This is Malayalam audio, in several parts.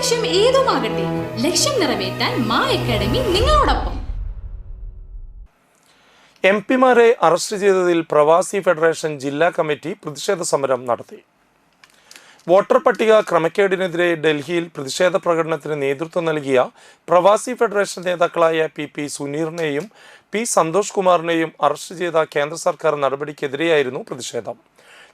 ലക്ഷ്യം ഏതുമാകട്ടെ ലക്ഷ്യം നിറവേറ്റാൻ മാ അക്കാഡമി നിങ്ങളോടൊപ്പം. എം പിമാരെ അറസ്റ്റ് ചെയ്തതിൽ പ്രവാസി ഫെഡറേഷൻ ജില്ലാ കമ്മിറ്റി പ്രതിഷേധ സമരം നടത്തി. വോട്ടർ പട്ടിക ക്രമക്കേടിനെതിരെ ഡൽഹിയിൽ പ്രതിഷേധ പ്രകടനത്തിന് നേതൃത്വം നൽകിയ പ്രവാസി ഫെഡറേഷൻ നേതാക്കളായ പി പി സുനീറിനെയും പി സന്തോഷ് കുമാറിനെയും അറസ്റ്റ് ചെയ്ത കേന്ദ്ര സർക്കാർ നടപടിക്കെതിരെയായിരുന്നു പ്രതിഷേധം.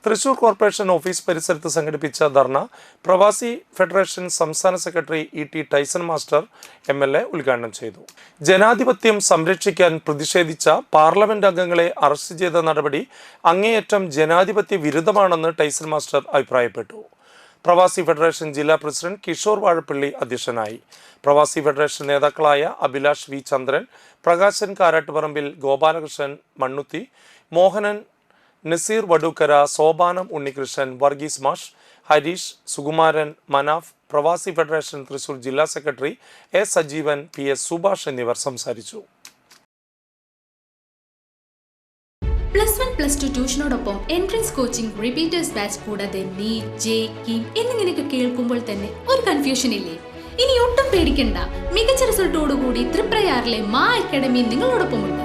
തൃശൂർ കോർപ്പറേഷൻ ഓഫീസ് പരിസരത്ത് സംഘടിപ്പിച്ച ധർണ പ്രവാസി ഫെഡറേഷൻ സംസ്ഥാന secretary E T Tyson master M L A ഉദ്ഘാടനം ചെയ്തു. ജനാധിപത്യം സംരക്ഷിക്കാൻ പ്രതിഷേധിച്ച പാർലമെന്റ് അംഗങ്ങളെ അറസ്റ്റ് ചെയ്ത നടപടി അങ്ങേയറ്റം ജനാധിപത്യ വിരുദ്ധമാണെന്ന് ടൈസൺ മാസ്റ്റർ അഭിപ്രായപ്പെട്ടു. പ്രവാസി ഫെഡറേഷൻ ജില്ലാ പ്രസിഡന്റ് കിഷോർ വാഴപ്പള്ളി അധ്യക്ഷനായി. പ്രവാസി ഫെഡറേഷൻ നേതാക്കളായ അഭിലാഷ് വി ചന്ദ്രൻ പ്രകാശൻ കാരാട്ടുപറമ്പിൽ ഗോപാലകൃഷ്ണൻ മണ്ണുത്തി മോഹനൻ നസീർ വടൂക്കര സോപാനം ഉണ്ണികൃഷ്ണൻ വർഗീസ് മാഷ് ഹരീഷ് സുകുമാരൻ മനാഫ് പ്രവാസി ഫെഡറേഷൻ തൃശൂർ ജില്ലാ secretary S Sajeevan P S Subhash എന്നിവർ സംസാരിച്ചു. പ്ലസ് വൺ പ്ലസ് ടു ട്യൂഷനോടൊപ്പം എൻട്രൻസ് കോച്ചിംഗ് റിപ്പീറ്റേഴ്സ് ബാച്ച് കൂടാതെ നീറ്റ് ജെ കിം എന്നിങ്ങനെയൊക്കെ കേൾക്കുമ്പോൾ തന്നെ ഒരു കൺഫ്യൂഷൻ ഇല്ലേ? ഇനി ഒട്ടും പേടിക്കണ്ട. മികച്ച റിസൾട്ടോടുകൂടി ത്രിപ്രയാറിലെ മാ അക്കാഡമി നിങ്ങളോടൊപ്പമുണ്ട്.